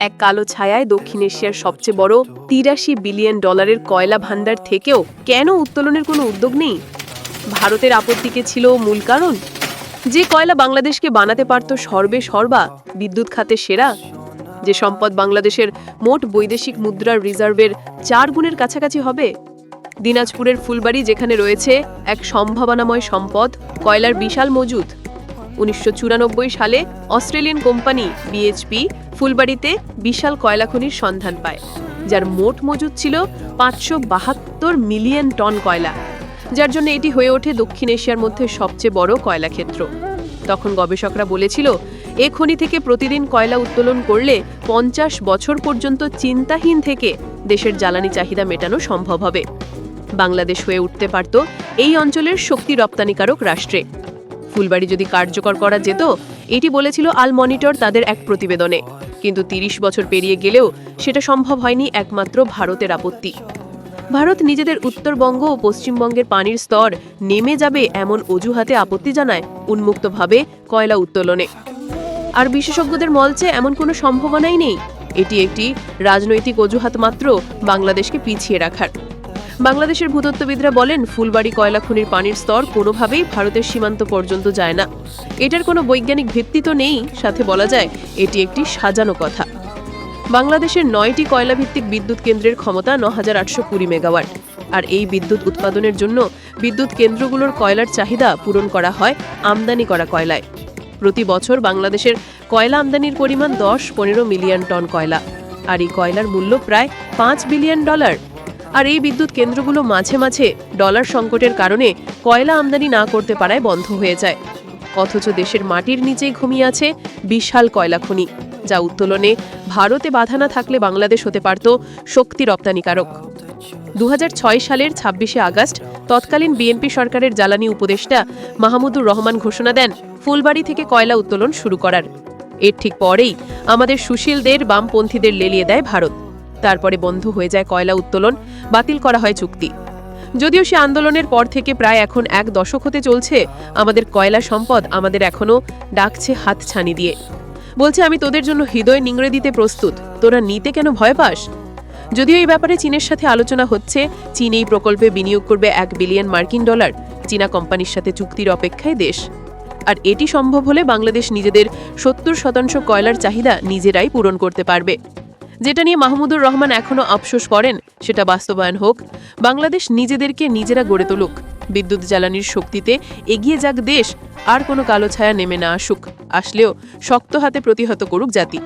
এক কালো ছায়ায় দক্ষিণ এশিয়ার সবচেয়ে বড় তিরাশি বিলিয়ন ডলারের কয়লা ভাণ্ডার থেকেও কেন উত্তোলনের কোনো উদ্যোগ নেই? ভারতের আপত্তিকে ছিল মূল কারণ। যে কয়লা বাংলাদেশকে বানাতে পারত সর্বে সর্বা বিদ্যুৎ খাতে সেরা, যে সম্পদ বাংলাদেশের মোট বৈদেশিক মুদ্রার রিজার্ভের চার গুণের কাছাকাছি হবে। দিনাজপুরের ফুলবাড়ি যেখানে রয়েছে এক সম্ভাবনাময় সম্পদ, কয়লার বিশাল মজুদ উনিশশো চুরানব্বই সালে অস্ট্রেলিয়ান কোম্পানি বিএইচপি ফুলবাড়িতে বিশাল কয়লা খনির সন্ধান পায়, যার মোট মজুদ ছিল পাঁচশো বাহাত্তর মিলিয়ন টন কয়লা, যার জন্য এটি হয়ে ওঠে দক্ষিণ এশিয়ার মধ্যে সবচেয়ে বড় কয়লা ক্ষেত্র। তখন গবেষকরা বলেছিল, এ খনি থেকে প্রতিদিন কয়লা উত্তোলন করলে পঞ্চাশ বছর পর্যন্ত চিন্তাহীন থেকে দেশের জ্বালানি চাহিদা মেটানো সম্ভব হবে। বাংলাদেশ হয়ে উঠতে পারত এই অঞ্চলের শক্তি রপ্তানিকারক রাষ্ট্রে। ফুলবাড়ি যদি কার্যকর করা যেত, এটি বলেছিল আল মনিটর তাদের এক প্রতিবেদনে। কিন্তু তিরিশ বছর পেরিয়ে গেলেও সেটা সম্ভব হয়নি একমাত্র ভারতের আপত্তি। ভারত নিজেদের উত্তরবঙ্গ ও পশ্চিমবঙ্গের পানির স্তর নেমে যাবে এমন অজুহাতে আপত্তি জানায় উন্মুক্তভাবে কয়লা উত্তোলনে। আর বিশেষজ্ঞদের মলচে এমন কোনো সম্ভাবনাই নেই। এটি একটি রাজনৈতিক অজুহাত মাত্র বাংলাদেশকে পিছিয়ে রাখার। বাংলাদেশের ভূতত্ত্ববিদরা বলেন, ফুলবাড়ি কয়লা খনির পানির স্তর কোনোভাবেই ভারতের সীমান্ত পর্যন্ত যায় না। এটার কোনো বৈজ্ঞানিক ভিত্তি তো নেই। সাথে বলা যায়, এটি একটি সাজানো কথা। বাংলাদেশের নয়টি কয়লাভিত্তিক বিদ্যুৎ কেন্দ্রের ক্ষমতা ন হাজার আটশো কুড়ি মেগাওয়াট। আর এই বিদ্যুৎ উৎপাদনের জন্য বিদ্যুৎ কেন্দ্রগুলোর কয়লার চাহিদা পূরণ করা হয় আমদানি করা কয়লায়। প্রতি বছর বাংলাদেশের কয়লা আমদানির পরিমাণ দশ পনেরো মিলিয়ন টন কয়লা। আর এই কয়লার মূল্য প্রায় পাঁচ বিলিয়ন ডলার। আর এই বিদ্যুৎ কেন্দ্রগুলো মাঝে মাঝে ডলার সংকটের কারণে কয়লা আমদানি না করতে পারায় বন্ধ হয়ে যায়। অথচ দেশের মাটির নিচেই ঘুমিয়ে আছে বিশাল কয়লা খনি, যা উত্তোলনে ভারতে বাধা না থাকলে বাংলাদেশ হতে পারত শক্তি রপ্তানিকারক। দু হাজার ছয় সালের ছাব্বিশে আগস্ট তৎকালীন বিএনপি সরকারের জ্বালানি উপদেষ্টা মাহমুদুর রহমান ঘোষণা দেন, ফুলবাড়ি থেকে কয়লা উত্তোলন শুরু করার। এর ঠিক পরেই আমাদের সুশীলদের বামপন্থীদের লেলিয়ে দেয় ভারত। তারপরে বন্ধ হয়ে যায় কয়লা উত্তোলন, বাতিল করা হয় চুক্তি। যদিও সে আন্দোলনের পর থেকে প্রায় এখন এক দশক হতে চলছে, আমাদের কয়লা সম্পদ আমাদের এখনও ডাকছে হাত ছানি দিয়ে। বলছে, আমি তোদের জন্য হৃদয় নিংড়ে দিতে প্রস্তুত, তোরা নিতে কেন ভয় পাস? যদিও এই ব্যাপারে চীনের সাথে আলোচনা হচ্ছে, চীন এই প্রকল্পে বিনিয়োগ করবে এক বিলিয়ন মার্কিন ডলার, চীনা কোম্পানির সাথে চুক্তির অপেক্ষায় দেশ। আর এটি সম্ভব হলে বাংলাদেশ নিজেদের সত্তর শতাংশ কয়লার চাহিদা নিজেরাই পূরণ করতে পারবে। যেটা নিয়ে মাহমুদুর রহমান এখনও আফসোস করেন, সেটা বাস্তবায়ন হোক। বাংলাদেশ নিজেদেরকে নিজেরা গড়ে তুলুক। বিদ্যুৎ জ্বালানির শক্তিতে এগিয়ে যাক দেশ, আর কোনো কালো ছায়া নেমে না আসুক। আসলেও শক্ত হাতে প্রতিহত করুক জাতি।